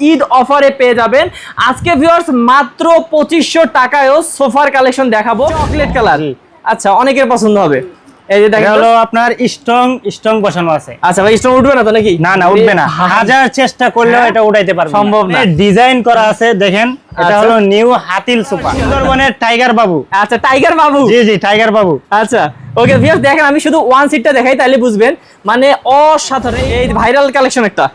ঈদ অফারে পেয়ে যাবেন। আজকে ভিউয়ার্স মাত্র পঁচিশশো টাকায়ও সোফার কালেকশন দেখাবো। Chocolate colour. আচ্ছা অনেকের পছন্দ হবে। এই যে এটা হলো আপনার স্ট্রং স্ট্রং বসানো আছে। আচ্ছা ভাই স্টোন উঠবে না তো নাকি? না না উঠবে না। হাজার চেষ্টা করলেও? এটা উঠাইতে পারবে সম্ভব না। ডিজাইন করা আছে দেখেন এটা আচ্ছা। হলো নিউ হাতিল সুন্দরবনের টাইগার বাবু। আচ্ছা টাইগার বাবু। জি জি টাইগার বাবু। আচ্ছা ওকে ভিউয়ার্স দেখেন আমি শুধু ওয়ান সিটটা দেখাই তাহলে বুঝবেন। মানে অসাধারণ। এই ভাইরাল কালেকশন একটা।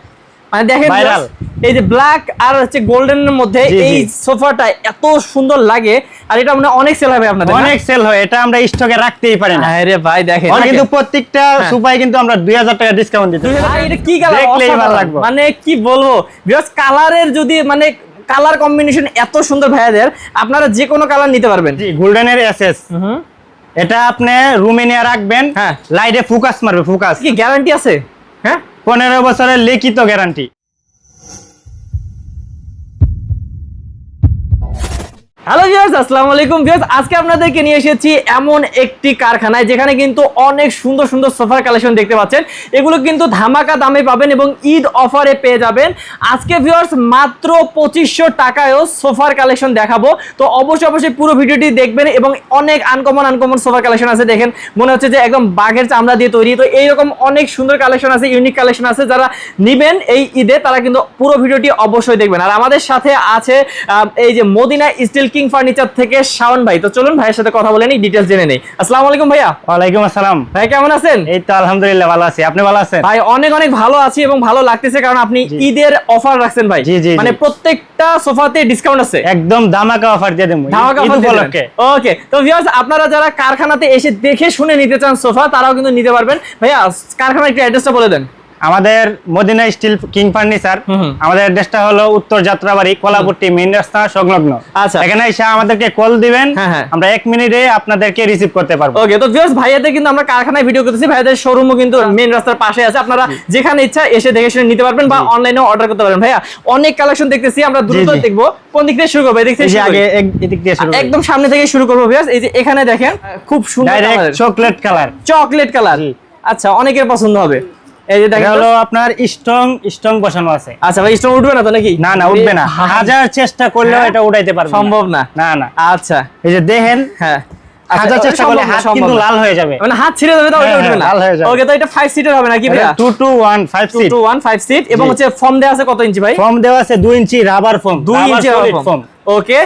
মানে দেখেন Viral। এই যে ব্ল্যাক আর হচ্ছে গোল্ডেনের মধ্যে এই সোফাটা এত সুন্দর লাগে আর এটা মানে অনেক সেল হবে আপনাদের অনেক সেল হয় এটা আমরা স্টকে রাখতেই পারি না। আরে ভাই দেখেন কিন্তু প্রত্যেকটা হ্যাঁ। সুপাই কিন্তু আমরা দুই হাজার টাকা ডিসকাউন্ট দিতে ভাই, এটা কি কালার দেখলেই ভালো লাগবে। মানে কি বলব? বিকজ কালারের যদি মানে কালার কম্বিনেশন এত সুন্দর ভাইয়াদের আপনারা যে কোনো কালার নিতে পারবেন। জি গোল্ডেনের এসএস হুম এটা আপনি রুমে নিয়ে রাখবেন হ্যাঁ। লাইটে ফোকাস মারবে ফোকাস কি গ্যারান্টি আছে? হ্যাঁ? পনেরো বছরের লিখিত গ্যারান্টি হ্যালো ভিউয়ার্স আসসালামু আলাইকুম। ভিউয়ার্স আজকে আপনাদেরকে নিয়ে এসেছি এমন একটি কারখানায় যেখানে কিন্তু অনেক সুন্দর সুন্দর সোফার কালেকশন দেখতে পাচ্ছেন। এগুলো কিন্তু ধামাকা দামে পাবেন এবং ঈদ অফারে পেয়ে যাবেন। আজকে ভিউয়ার্স মাত্র পঁচিশশো টাকায়ও সোফার কালেকশন দেখাবো। তো অবশ্যই অবশ্যই পুরো ভিডিওটি দেখবেন এবং অনেক আনকমন আনকমন সোফার কালেকশন আছে। দেখেন, মনে হচ্ছে যে একদম বাঘের চামড়া দিয়ে তৈরি। তো এইরকম অনেক সুন্দর কালেকশন আছে ইউনিক কালেকশন আছে। যারা নিবেন এই ঈদে, তারা কিন্তু পুরো ভিডিওটি অবশ্যই দেখবেন। আর আমাদের সাথে আছে এই যে মদিনা স্টিল কিং ফার্নিচার থেকে শাওন ভাই। তো চলুন ভাইয়ের সাথে কথা বলে নিই ডিটেলস জেনে নেই। আসসালামু আলাইকুম ভাইয়া। ওয়ালাইকুম আসসালাম। ভাই কেমন আছেন? এই তো আলহামদুলিল্লাহ ভালো আছি। আপনি ভালো আছেন? ভাই অনেক অনেক ভালো আছি এবং ভালো লাগতেছে কারণ আপনি ঈদের অফার রাখছেন ভাই। জি, জি, মানে প্রত্যেকটা সোফাতে ডিসকাউন্ট আছে। একদম ধামাকা অফার দিয়ে দেবো। ধামাকা দিয়ে উপলক্ষে। ওকে তো ভিউয়ার্স আপনারা যারা কারখানাতে এসে দেখে শুনে নিতে চান সোফা তারাও কিন্তু নিতে পারবেন। ভাইয়া কারখানার একটু অ্যাড্রেসটা বলে দেন। আমাদের মদিনা স্টিল কিং ফার্নিচার। আমাদের অ্যাড্রেসটা হলো উত্তর যাত্রাবাড়ি কলাপট্টি মেইন রাস্তা সংলগ্ন। আচ্ছা। এখানে এসে আমাদেরকে কল দিবেন হ্যাঁ, হ্যাঁ। আমরা এক মিনিটে আপনাদেরকে রিসিভ করতে পারব। ওকে তো ভিউয়ার্স ভাইয়াদের কিন্তু আমরা কারখানায় ভিডিও করতেছি ভাইয়াদের শোরুমও কিন্তু মেন রাস্তার পাশে আছে। আপনারা যেখানে ইচ্ছা এসে দেখে শুনে নিতে পারবেন বা অনলাইনেও অর্ডার করতে পারবেন। ভাইয়া অনেক কালেকশন দেখতেছি আমরা দ্রুত। দেখব। কোন দিক থেকে শুরু করব? এদিক থেকে আগে এদিক দিয়ে শুরু একদম সামনে থেকে শুরু করব ভিউয়ার্স এই যে এখানে দেখেন খুব সুন্দর চকলেট কালার চকলেট কালার আচ্ছা অনেকের পছন্দ হবে। এই যে এটা হলো আপনার স্ট্রং স্ট্রং বসানো আছে। আচ্ছা ভাই স্টোন উঠবে না তো নাকি? না না উঠবে না। হাজার চেষ্টা করলেও? এটা উঠাইতে পারবে সম্ভব না। না না। এই যে দেখেন হ্যাঁ। আচ্ছা, হাজার চেষ্টা করলে সম্ভব হাত কিন্তু লাল হয়ে যাবে। মানে হাত ছিঁড়ে যাবে হ্যাঁ, উঠবে না। লাল হয়ে যাবে। ওকে তো এটা 5 সিটার হবে নাকি ভাইয়া? Two two one five 2 two 1 5 seat এবং হচ্ছে ফর্ম দেওয়া আছে কত ইঞ্চি ভাই? ফর্ম দেওয়া আছে দুই inch rubber foam 2 inch foam okay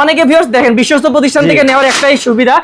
অনেকে ভিউয়ার্স দেখেন বিশ্বস্ত প্রতিষ্ঠান থেকে নেওয়ার একটাই সুবিধা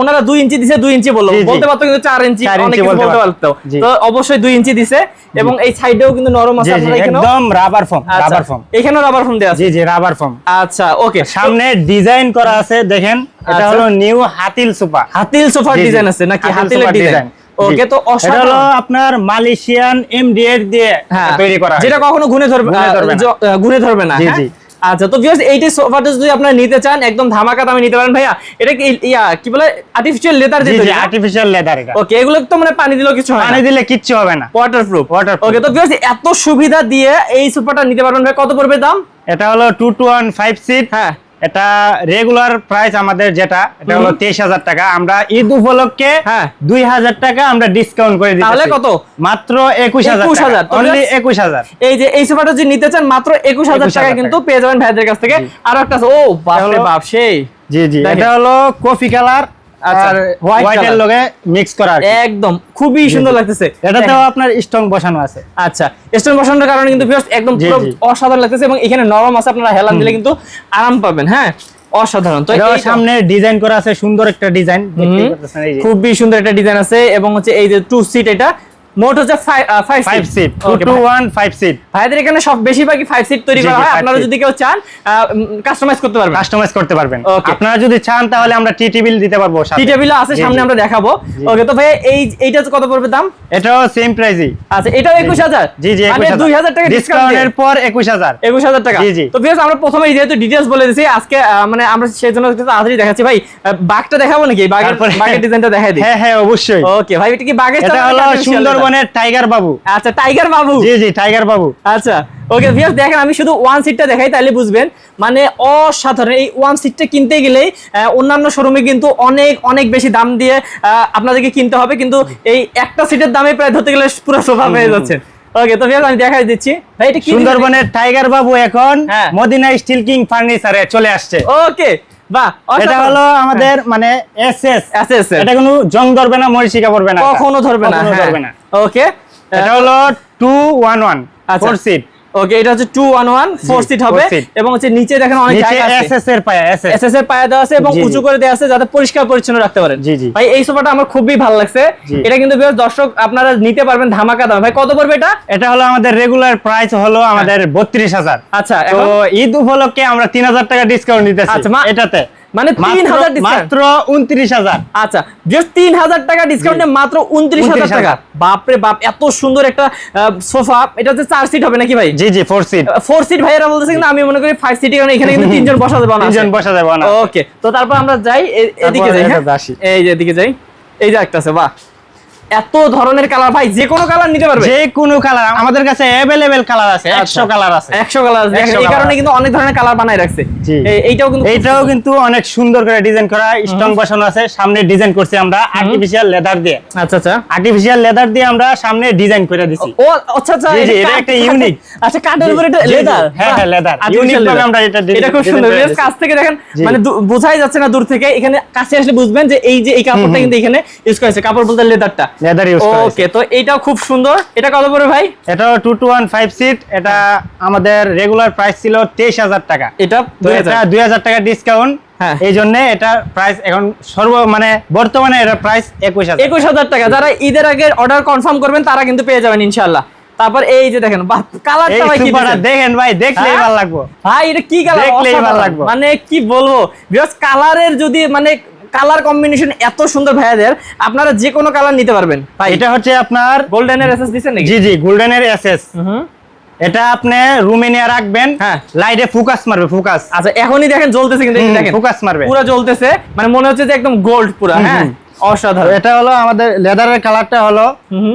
ওনারা 2 ইঞ্চি দিছে 2 ইঞ্চি বলল। বলতে পারতো কিন্তু 4 ইঞ্চি চার অনেক ইঞ্চি কিছু বলতে পারতো। তো অবশ্যই 2 ইঞ্চি দিছে এবং এই সাইডেও কিন্তু নরম আছে আপনারা এখানেও একদম রাবার ফর্ম রাবার ফর্ম এখানেও রাবার ফর্ম দেওয়া আছে জি জি রাবার ফর্ম আচ্ছা ওকে সামনে ডিজাইন করা আছে দেখেন এটা আচ্ছা। হলো নিউ হাতিল সুপা হাতিল সোফার। ডিজাইন আছে নাকি হাতিল হাতিলের ডিজাইন। ওকে। তো এটা হলো অসাধারণ আপনার মালয়েশিয়ান এমডিএর দিয়ে হ্যাঁ তৈরি করা যেটা কখনো ঘুরে ধরবে ঘুরে ধরবে না। জ- ঘুরে ধরবে না জি, হ্যাঁ? জি। আচ্ছা তো ভিউয়ার্স এইটি সোফাটা যদি আপনারা নিতে চান একদম ধামাকা দামে নিতে পারেন ভাইয়া। এটা কি ইয়া কি বলে? আর্টিফিশিয়াল লেদার যেটা জি আর্টিফিশিয়াল লেদার এটা। ওকে এগুলো তো মানে পানি দিলেও কিছু হয় পানি দিলে কিচ্ছু হবে না। ওয়াটারপ্রুফ ওয়াটারপ্রুফ ওকে তো ভিউয়ার্স এত সুবিধা দিয়ে এই সোফাটা নিতে পারবেন ভাই কত পড়বে দাম? এটা হলো two two one five seat হ্যাঁ। এটা রেগুলার প্রাইস আমাদের যেটা এটা হলো তেইশ হাজার টাকা। আমরা ঈদ উপলক্ষে হ্যাঁ। দুই হাজার টাকা আমরা ডিসকাউন্ট করে দিই তাহলে কত? মাত্র একুশ হাজার 21,000 তো অনলি একুশ হাজার। এই যে এই সোফাটা যদি নিতে চান মাত্র একুশ হাজার টাকা কিন্তু পেয়ে যাবেন ভাইদের কাছ থেকে। আরও একটা ও বাপরে বাপ সেই। জি জি। এটা হলো কফি কালার। আর white হোয়াইটের color। লগে মিক্স করা একদম খুবই সুন্দর লাগতেছে। এটাতেও আপনার স্ট্রং বসানো আছে। আচ্ছা স্টোন বসানোর কারণে কিন্তু ভিউয়ার্স একদম পুরো অসাধারণ লাগতেছে এবং এখানে নরম আছে আপনারা হেলান দিলে কিন্তু আরাম পাবেন হ্যাঁ? অসাধারণ। তো সামনে ডিজাইন করা আছে সুন্দর একটা ডিজাইন খুবই সুন্দর একটা ডিজাইন আছে এবং হচ্ছে এই যে টু সিট এটা মোট হচ্ছে five five seat two two one five seat ভাইদের এখানে সব বেশিরভাগই ফাইভ সিট তৈরি করা হয়। আপনারা যদি কেউ চান কাস্টমাইজ করতে পারবেন। কাস্টমাইজ করতে পারবেন। আপনারা যদি চান তাহলে আমরা টি টিবিল দিতে পারব সাথে। টি টেবিল আছে সামনে আমরা দেখাবো। ওকে তো ভাই এই এইটা কত পড়বে দাম? এটাও সেম প্রাইসই আচ্ছা এটাও একুশ হাজার? জি জি মানে দুই হাজার টাকা ডিসকাউন্টের পর একুশ হাজার। একুশ হাজার টাকা। জি, জি। তো ভিউয়ার্স আমরা প্রথমে যেহেতু ডিটেলস বলে আজকে মানে আমরা সেই জন্য তাড়াতাড়ি দেখাচ্ছি। ভাই বাঘটা দেখাবো নাকি? তারপরে- বাঘের ডিজাইনটা দেখাই দিই। হ্যাঁ হ্যাঁ অবশ্যই। ওকে ভাই এটা কি বাঘের এটা হলো নাকি টাইগার বাবু আচ্ছা টাইগার বাবু জি জি টাইগার বাবু আচ্ছা ওকে ভিউয়ার্স দেখেন আমি শুধু ওয়ান সিটটা দেখাই তাহলে বুঝবেন। মানে অসাধারণ এই ওয়ান সিটটা কিনতে গেলেই অন্যান্য শোরুমে কিন্তু অনেক অনেক বেশি দাম দিয়ে আপনাদেরকে কিনতে হবে। কিন্তু এই একটা সিটের দামে প্রায় ধরতে গেলে পুরো সোফা পেয়ে যাচ্ছেন ওকে তো ভিউয়ার্স আমি দেখাই দিচ্ছি। ভাই এটা সুন্দরবনের টাইগার বাবু এখন হ্যাঁ। মদিনা স্টিল কিং ফার্নিচারে চলে আসছে। ওকে বাহ এটা হলো আমাদের মানে এসএস SS এর। এটা কোনো জং ধরবে না মরিচিকা পড়বে না। কখনো ধরবে না কখনো ধরবে না। ওকে এটা হলো টু ওয়ান ওয়ান আচ্ছা। ফোর সিট ওকে এটা হচ্ছে two one one four seat হবে এবং হচ্ছে নিচে দেখেন অনেক জায়গা আছে। এসএস এর পায়া এসএস এসএস এর পায়া দেওয়া আছে এবং। উঁচু করে দেওয়া আছে যাতে পরিষ্কার পরিচ্ছন্ন রাখতে পারেন। জি, জি। ভাই এই সোফাটা আমার খুবই ভালো লাগছে। এটা কিন্তু দর্শক আপনারা নিতে পারবেন ধামাকা দাম। ভাই কত পড়বে এটা? এটা হলো আমাদের রেগুলার প্রাইস হলো আমাদের বত্রিশ হাজার। আচ্ছা তো ঈদ উপলক্ষে আমরা তিন হাজার টাকা ডিসকাউন্ট দিতেছি আচ্ছা, এটাতে। মানে তিন হাজার মাত্র- ডিসকাউন্ট মাত্র উনত্রিশ হাজার। আচ্ছা জাস্ট তিন হাজার টাকা ডিসকাউন্টে মাত্র উনত্রিশ হাজার 29,000 টাকা। বাপরে বাপ এত সুন্দর একটা সোফা এটা যে চার সিট হবে নাকি ভাই? জি জি ফোর সিট ফোর সিট ভাইয়েরা বলতেছে কিন্তু আমি মনে করি ফাইভ সিটি কারণ এখানে কিন্তু তিনজন বসা যাবে না তিনজন বসা যাবে না ওকে তো তারপর আমরা যাই এদিকে যাই হ্যাঁ? এই যে এদিকে যাই। এই যে একটা আছে বাহ। এত ধরনের কালার ভাই যে কোনো কালার নিতে পারবে। যে কোনো কালার আমাদের কাছে অ্যাভেলেবেল কালার আছে আচ্ছা। একশো কালার আছে। একশো কালার দেখেন 100 এই কারণে কিন্তু অনেক ধরনের কালার বানাই রাখছে। এই- এইটাও কিন্তু এইটাও কিন্তু অনেক সুন্দর করে ডিজাইন করা স্টং বসানো আছে সামনে ডিজাইন করছি আমরা আর্টিফিশিয়াল লেদার দিয়ে। আচ্ছা আচ্ছা। আর্টিফিশিয়াল লেদার দিয়ে আমরা সামনে ডিজাইন করে দিছি। ও আচ্ছা আচ্ছা এটা একটা unique। আচ্ছা কাঠের উপরে এটা লেদার হ্যাঁ, হ্যাঁ, leather। Unique ভাবে আমরা এটা এটা খুব সুন্দর। করে বেশ কাছ থেকে দেখেন মানে বোঝাই যাচ্ছে না দূর থেকে এখানে কাছে আসলে বুঝবেন যে এই যে এই কাপড়টা কিন্তু এখানে ইউজ করেছে কাপড় বলতে লেদারটা লেদার ইউজ করা ওকে তো এইটাও খুব সুন্দর। এটা কত পড়বে ভাই? এটাও two two one five seat এটা আমাদের রেগুলার প্রাইস ছিল তেইশ হাজার টাকা। এটা 2000 টাকা ডিসকাউন্ট হ্যাঁ। এই জন্য এটা প্রাইস এখন সর্ব মানে বর্তমানে এটা প্রাইস একুশ হাজার। টাকা। যারা ঈদের আগে অর্ডার কনফার্ম করবেন তারা কিন্তু পেয়ে যাবেন ইনশাল্লাহ তারপর এই যে দেখেন কালারটা ভাই কি দেখেন ভাই দেখলেই হ্যাঁ? ভালো লাগবো। ভাই এটা কি কালার দেখলেই ভালো লাগবে। মানে কি বলব? বিকজ কালারের যদি মানে কালার কম্বিনেশন এত সুন্দর ভাইয়াদের আপনারা যে কোনো কালার নিতে পারবেন। ভাই এটা হচ্ছে আপনার গোল্ডেনের এসএস দিছেন নাকি? জি জি গোল্ডেনের এসএস। এটা আপনি রুমে নিয়ে রাখবেন হ্যাঁ। লাইটে ফোকাস মারবে ফোকাস। আচ্ছা এখনই দেখেন জ্বলতেছে কিন্তু দেখেন। ফোকাস মারবে। পুরো জ্বলতেছে মানে মনে হচ্ছে যে একদম গোল্ড পুরো হ্যাঁ। অসাধারণ। এটা হলো আমাদের লেদারের কালারটা হলো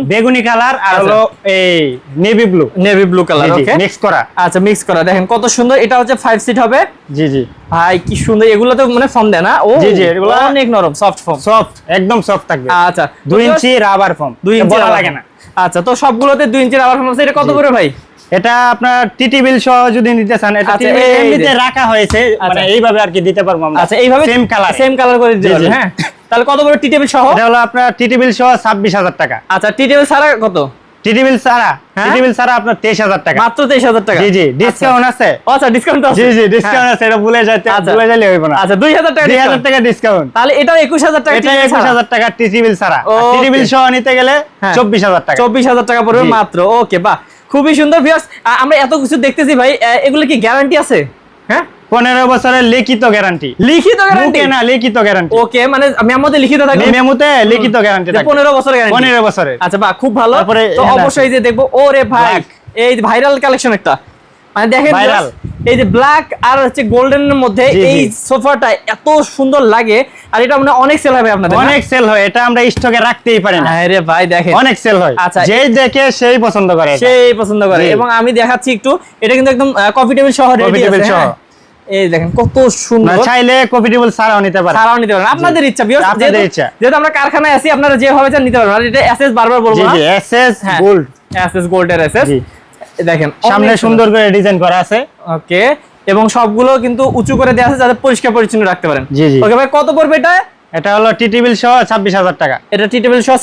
বেগুনি কালার আর আচ্ছা। হলো এই navy blue navy blue colour okay mix করা। আচ্ছা মিক্স করা। দেখেন কত সুন্দর। এটা হচ্ছে ফাইভ সিট হবে। জি জি। ভাই কি সুন্দর। এগুলো তো মানে ফর্ম দেয় না? ও জি, জি, এগুলো- অনেক নরম সফট ফর্ম সফট একদম সফট থাকবে। আচ্ছা। দুই তো ইঞ্চি রাবার ফর্ম দুই ইঞ্চি বলা rubber লাগে না। আচ্ছা তো সবগুলোতে দুই ইঞ্চি রাবার ফর্ম আছে। এটা কত করে ভাই? এটা আপনার টিটি বিল সহ যদি নিতে চান এটা আচ্ছা, এমনিতে রাখা হয়েছে মানে আচ্ছা। এইভাবে আর কি দিতে পারব আমরা। আচ্ছা এইভাবে সেম কালার সেম কালার করে দিতে। হ্যাঁ। তাহলে কত বড় টি টেবিল সহ? এটা হলো আপনার টিটি বিল সহ ছাব্বিশ হাজার টাকা। আচ্ছা টি টেবিল ছাড়া কত? টিটি বিল ছাড়া হ্যাঁ? টিটি বিল ছাড়া আপনার তেইশ হাজার টাকা। মাত্র তেইশ হাজার টাকা? জি জি ডিসকাউন্ট আছে। আচ্ছা। ও, আচ্ছা ডিসকাউন্ট জি জি ডিসকাউন্ট আছে এটা ভুলে যাইতে আচ্ছা। ভুলে যাইলে হইব না। আচ্ছা দুই হাজার টাকা দুই হাজার discount। টাকা ডিসকাউন্ট তাহলে এটাও একুশ হাজার টাকা এটা একুশ হাজার টাকা টিটি বিল ছাড়া। Okay. টিটি বিল সহ নিতে গেলে হ্যাঁ। চব্বিশ হাজার টাকা। চব্বিশ হাজার টাকা পড়বে মাত্র। ওকে বাহ। খুবই সুন্দর ভিউয়ার্স আমরা এত কিছু দেখতেছি ভাই এগুলো কি গ্যারান্টি আছে? হ্যাঁ? পনেরো বছরের লিখিত গ্যারান্টি লিখিত গ্যারান্টি না লিখিত গ্যারান্টি ওকে মানে মেমোতে লিখিত থাকবে? মেমোতে লিখিত গ্যারান্টি যে পনেরো বছর গ্যারান্টি পনেরো বছরের। আচ্ছা বাহ খুব ভালো। তারপরে তো অবশ্যই যে দেখব ও রে ভাই এই ভাইরাল কালেকশন একটা। মানে দেখেন just এই যে ব্ল্যাক আর হচ্ছে গোল্ডেনের মধ্যে। এই সোফাটা এত সুন্দর লাগে আর এটা মানে অনেক সেল হবে আপনাদের অনেক সেল হয় এটা আমরা স্টকে রাখতেই পারি না। আরে ভাই দেখেন। অনেক সেল হয়। আচ্ছা। যেই দেখে সেই পছন্দ করে সেই পছন্দ করে। এবং আমি দেখাচ্ছি একটু এটা কিন্তু একদম কফি টেবিল সহ রেডি আছে সহ। হ্যাঁ। এই দেখেন কত সুন্দর। চাইলে কম্পিটেবল ছাড়াও নিতে পারেন। নিতে পারেন। আপনাদের ইচ্ছা আপনাদের ইচ্ছা। যেহেতু আমরা কারখানায় আছি আপনারা যেভাবে চান নিতে পারেন এটা এসএস বারবার বলব জি জি এসএস। গোল্ড এসএস গোল্ডের এসএস। দেখেন সামনে সুন্দর। করে ডিজাইন করা আছে। ওকে এবং সবগুলো কিন্তু উঁচু করে দেওয়া আছে যাতে পরিষ্কার পরিচ্ছন্ন রাখতে পারেন। জি, জি। ওকে ভাই কত পড়বে এটা? এটা হলো টিটি বিল সহ ছাব্বিশ হাজার টাকা। এটা টি টেবিল সহ।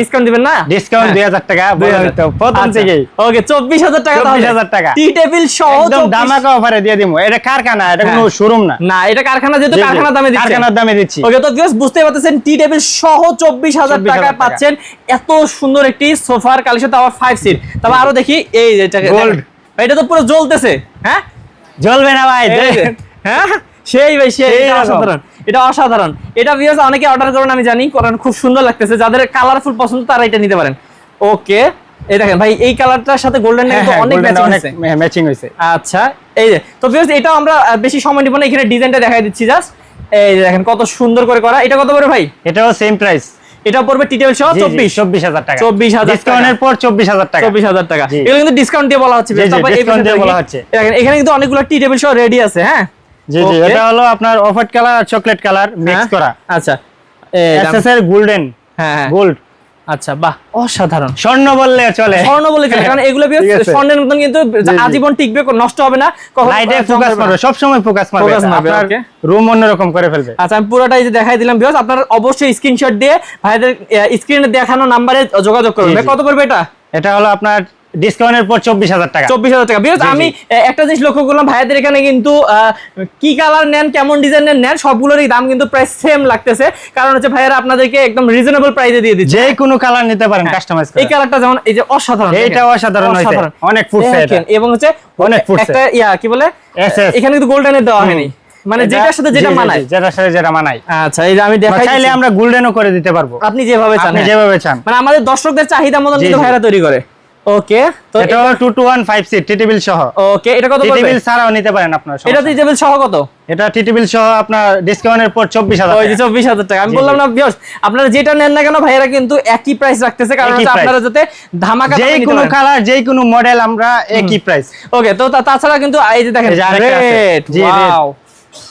ডিসকাউন্ট দিবেন না? ডিসকাউন্ট দুই হাজার টাকা বলা প্রথম থেকেই। ওকে চব্বিশ হাজার টাকা 24,000 টাকা। টি টেবিল সহ একদম দামাকা অফারে দিয়ে এটা কারখানা এটা কোনো হ্যাঁ। শোরুম না। না এটা কারখানা যেহেতু। কারখানা দামে দিচ্ছে কারখানার দামে দিচ্ছি। ওকে তো ভিউয়ার্স বুঝতে পারতেছেন টি টেবিল সহ চব্বিশ হাজার 24,000 টাকা। পাচ্ছেন। এত সুন্দর একটি সোফার কালেকশন তাও ফাইভ সিট তবে আরও দেখি এই এটাকে। এটা তো পুরো জ্বলতেছে হ্যাঁ? জ্বলবে না ভাই। হ্যাঁ? সেই ভাই সেই সেই অসাধারণ। এটা অসাধারণ। এটা ভিউয়ার্স অনেকে অর্ডার করেন আমি জানি কারণ খুব সুন্দর লাগতেছে। যাদের কালারফুল পছন্দ তারা এটা নিতে পারেন। ওকে এই দেখেন ভাই এই কালারটার সাথে গোল্ডেন হ্যাঁ, কিন্তু হ্যাঁ, অনেক ম্যাচিং হয়েছে। আচ্ছা এই যে তো এটাও আমরা বেশি সময় নিব না এখানে ডিজাইনটা দেখাই দিচ্ছি জাস্ট এই দেখেন কত সুন্দর করে করা। এটা কত পড়বে ভাই? এটাও সেম প্রাইস এটা পড়বে টিটেল সহ চব্বিশ। চব্বিশ হাজার টাকা। 24,000 টাকা। ডিসকাউন্টের পর চব্বিশ হাজার টাকা। চব্বিশ হাজার টাকা। জি। এগুলো কিন্তু ডিসকাউন্ট দিয়ে বলা হচ্ছে। তারপর এই বলা হচ্ছে। দেখেন, এখানে কিন্তু অনেকগুলো টি টেবিল সহ রেডি আছে হ্যাঁ? জি জি. এটা হলো আপনার অফার কালার আর চকলেট কালার মিক্স হ্যাঁ। করা। আচ্ছা। এই দাম- এসএস এর গোল্ডেন হ্যাঁ হ্যাঁ। গোল্ড আচ্ছা বাহ অসাধারণ। স্বর্ণ বললে চলে। স্বর্ণ বলে চলে, কারণ এগুলো স্বর্ণের মতন কিন্তু আজীবন টিকবে নষ্ট হবে না। কখনো লাইটে ফোকাস। মারবে সব সময় ফোকাস মারবে আপনার. রুম অন্যরকম করে ফেলবে। আচ্ছা আমি পুরোটা এই যে দেখাই দিলাম বিকজ আপনারা অবশ্যই স্ক্রিনশট দিয়ে ভাইদের স্ক্রিনে দেখানো নাম্বারে যোগাযোগ করবেন জি। কত পড়বে এটা? এটা হলো আপনার ডিসকাউন্টের পর চব্বিশ হাজার টাকা। চব্বিশ হাজার টাকা। বিকজ। আমি একটা জিনিস লক্ষ্য করলাম ভাইদের এখানে কিন্তু কি কালার নেন কেমন ডিজাইনের নেন সবগুলোরই দাম কিন্তু প্রায় সেম লাগতেছে। কারণ হচ্ছে ভাইয়েরা আপনাদেরকে একদম রিজনেবল প্রাইসে দিয়ে দিচ্ছে। যে কোনো কালার নিতে পারেন কাস্টমাইজ এই কালারটা যেমন এই যে অসাধারণ অসাধারণ অনেক। দেখেন, এবং হচ্ছে অনেক ফুটছে। একটা ইয়া কি বলে? এখানে কিন্তু গোল্ডেনের দেওয়া হয়নি। মানে যেটার সাথে যেটা মানায়। যেটার সাথে যেটা মানায়। আচ্ছা এই যে আমি দেখাই চাইলে। আমরা গোল্ডেনও করে দিতে পারব। আপনি যেভাবে চান হ্যাঁ। যেভাবে চান। মানে আমাদের দর্শকদের চাহিদা মতন কিন্তু ভাইরা তৈরি করে। ওকে তো এটা two two one five seat টিটিবিল সহ। ওকে এটা কত পড়বে? টিটিবিল ছাড়াও নিতে পারেন আপনার এটা সমস্যা তো টেবিল সহ কত? এটা টিটিবিল সহ আপনার ডিসকাউন্টের পর চব্বিশ হাজার ওই যে চব্বিশ হাজার টাকা। আমি বললাম না বিয়স আপনারা যেটা নেন না কেন ভাইয়েরা কিন্তু একই প্রাইস রাখতেছে কারণ হচ্ছে আপনারা যাতে ধামাকা যে কোনো কালার যে কোনো মডেল আমরা একই প্রাইস ওকে তো তাছাড়া কিন্তু এই যে দেখেন। রেড ওয়াও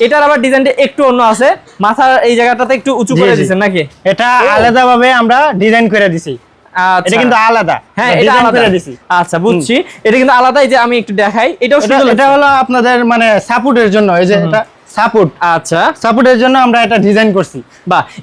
এটার আবার ডিজাইনটা একটু অন্য আছে। মাথার এই জায়গাটাতে একটু উঁচু করে। দিয়েছেন নাকি? এটা ও। আলাদা ভাবে আমরা ডিজাইন করে দিছি। এটা কিন্তু আলাদা। হ্যাঁ এটা আলাদা। দিছি। আচ্ছা বুঝছি। এটা কিন্তু আলাদা এই যে আমি একটু দেখাই এটাও এটা সুন্দর এটা হলো আপনাদের মানে সাপোর্টের জন্য এই যে এটা সাপোর্ট। আচ্ছা। সাপোর্টের জন্য আমরা এটা ডিজাইন করছি।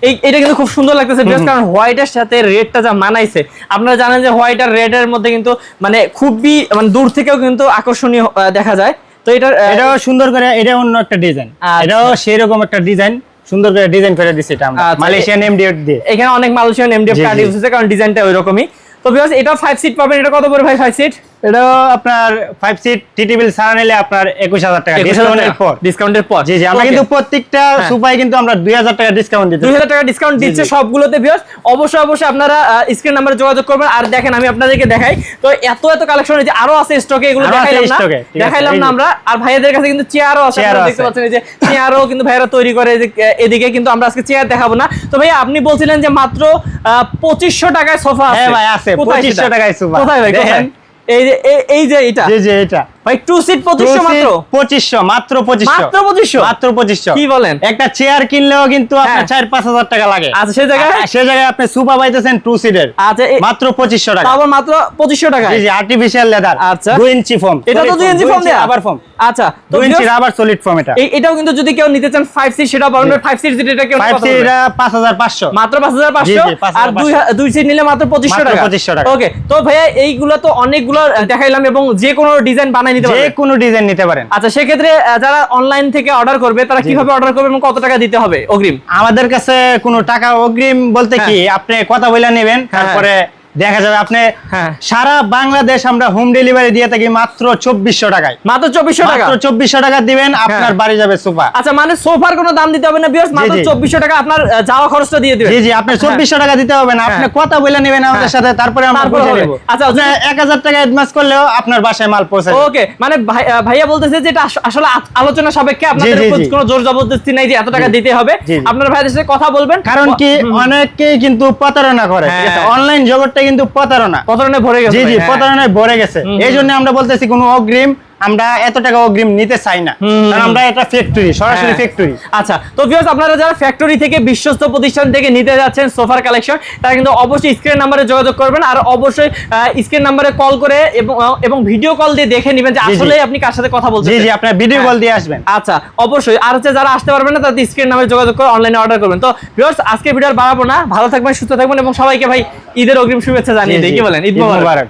এই এটা কিন্তু খুব সুন্দর লাগতেছে বেশ কারণ হোয়াইটের সাথে রেডটা যা মানাইছে আপনারা জানেন যে হোয়াইট আর রেড এর মধ্যে কিন্তু মানে খুবই মানে দূর থেকেও কিন্তু আকর্ষণীয় দেখা যায়। তো এটা এটাও সুন্দর করে এটা অন্য একটা ডিজাইন আচ্ছা। এটাও সেই রকম একটা ডিজাইন সুন্দর করে ডিজাইন করে দিছি এটা আমরা। আচ্ছা, মালয়েশিয়ান এমডিএফ দিয়ে। এখানে অনেক মালয়েশিয়ান এমডিএফ কার্ড ইউজ হচ্ছে কারণ ডিজাইনটা ওইরকমই। তো বিকজ এটা 5 সিট পাবেন এটা কত পড়ে ভাই 5 সিট এটাও আপনার ফাইভ সিট টিটিবিল ছাড়া নিলে আপনার একুশ হাজার টাকা ডিসকাউন্টের পর। ডিসকাউন্টের পর। জি জি আমরা কিন্তু প্রত্যেকটা হ্যাঁ। সুপাই কিন্তু আমরা দুই হাজার টাকা ডিসকাউন্ট দিতে দুই হাজার টাকা ডিসকাউন্ট দিচ্ছে। সবগুলোতে ভিউয়ার্স অবশ্যই অবশ্যই আপনারা স্ক্রিন নাম্বারে যোগাযোগ করবেন। আর দেখেন আমি আপনাদেরকে দেখাই। তো এত এত কালেকশন যে আরও আছে স্টকে এগুলো দেখাইলাম না। আছে, দেখাইলাম না আমরা। আর ভাইয়াদের কাছে কিন্তু চেয়ারও আছে। আপনারা দেখতে আছে। পাচ্ছেন এই যে চেয়ারও কিন্তু ভাইয়ারা তৈরি করে। এদিকে কিন্তু আমরা আজকে চেয়ার দেখাবো না। তো ভাইয়া আপনি বলছিলেন যে মাত্র পঁচিশশো টাকায় সোফা হ্যাঁ ভাই, আছে। 2500 টাকায় sofa। কোথায় ভাই? দেখেন। এই যে এই- যে এটা। এই যে এটা। ভাই টু সিট পঁচিশশো মাত্র? পঁচিশশো মাত্র পঁচিশশো। মাত্র পঁচিশশো? মাত্র পঁচিশশো। কি বলেন? একটা চেয়ার কিনলেও কিন্তু আপনার হ্যাঁ। চার পাঁচ হাজার টাকা লাগে। আচ্ছা সেই জায়গায়? আর সে জায়গায় আপনি সুপা পাইতেছেন টু সিটের আচ্ছা মাত্র পঁচিশশো টাকা। তারপর মাত্র পঁচিশশো টাকা জি জি আর্টিফিশিয়াল লেদার আচ্ছা। দুই ইঞ্চি ফোম এটা তো দুই ইঞ্চি ফোম দেয়া আবার ফোম আচ্ছা তো দুই inch viewers, rubber solid foam এটা। এটাও কিন্তু যদি কেউ নিতে চান ফাইভ সিট সেটা পাবেন ফাইভ সিট যেটা কেউ ফাইভ কত সি এটা পাঁচ হাজার পাঁচশো। মাত্র পাঁচ হাজার পাঁচশো? 5,500 আর দুই হা- দুই সিট নিলে মাত্র পঁচিশশো মাত্র টাকা। 2500 টাকা। ওকে তো ভাইয়া এইগুলো তো অনেকগুলো দেখাইলাম এবং যে কোনো ডিজাইন বানাই নিতে যে কোনো ডিজাইন নিতে পারেন। আচ্ছা যারা অনলাইন থেকে অর্ডার করবে তারা কীভাবে অর্ডার করবে এবং কত টাকা দিতে হবে অগ্রিম? আমাদের কাছে কোনো টাকা অগ্রিম বলতে হ্যাঁ। কি আপনি কথা বলে নেবেন তারপরে দেখা যাবে আপনি হ্যাঁ। সারা বাংলাদেশ আমরা হোম ডেলিভারি দিয়ে থাকি মাত্র চব্বিশশো টাকায়। মাত্র চব্বিশশো টাকা? মাত্র চব্বিশশো টাকা দিবেন আপনার বাড়ি যাবে সোফা। আচ্ছা মানে সোফার কোনো দাম দিতে হবে না বিয়াস মাত্র চব্বিশশো টাকা আপনার যাওয়া খরচটা দিয়ে দিবেন। জি জি আপনি চব্বিশশো টাকা দিতে হবে না আপনি হ্যাঁ। কথা বলে নেবেন আমাদের সাথে তারপরে আমরা পৌঁছে হবে। আচ্ছা, আচ্ছা এক হাজার টাকা অ্যাডভান্স করলেও আপনার বাসায় মাল পৌঁছে। ওকে মানে ভাই- ভাইয়া বলতেছে যে এটা আসলে আলোচনা সাপেক্ষে আপনাদের কোনো জোর জবরদস্তি নাই যে এত টাকা দিতে হবে। আপনার ভাইদের সাথে কথা বলবেন। কারণ কি অনেকেই কিন্তু প্রতারণা করে হ্যাঁ। অনলাইন জগৎটা কিন্তু প্রতারণা। প্রতারণায় ভরে গেছে জি জি হ্যাঁ। প্রতারণায় ভরে গেছে। এই জন্য আমরা বলতেছি কোনো অগ্রিম আমরা এত টাকা অগ্রিম নিতে চাই না। কারণ আমরা এটা ফ্যাক্টরি সরাসরি। ফ্যাক্টরি আচ্ছা তো ভিউয়ার্স আপনারা যারা ফ্যাক্টরি থেকে বিশ্বস্ত প্রতিষ্ঠান থেকে নিতে যাচ্ছেন সোফার কালেকশন তারা কিন্তু অবশ্যই স্ক্রিন নাম্বারে যোগাযোগ করবেন আর অবশ্যই স্ক্রিন নাম্বারে কল করে এবং এবং ভিডিও কল দিয়ে দেখে নেবেন যে। আসলে আপনি কার সাথে কথা বলছেন জি জি আপনার ভিডিও। কল দিয়ে আসবেন। আচ্ছা অবশ্যই। আর হচ্ছে যারা আসতে পারবেন না তাদের স্ক্রিন নামে যোগাযোগ করে অনলাইনে অর্ডার করবেন। তো ভিউয়ার্স আজকে ভিডিও আর বাড়াবো না। ভালো থাকবেন সুস্থ থাকবেন এবং সবাইকে ভাই ঈদের অগ্রিম শুভেচ্ছা জানিয়ে দিই। কি বলেন? ঈদ মোবারক।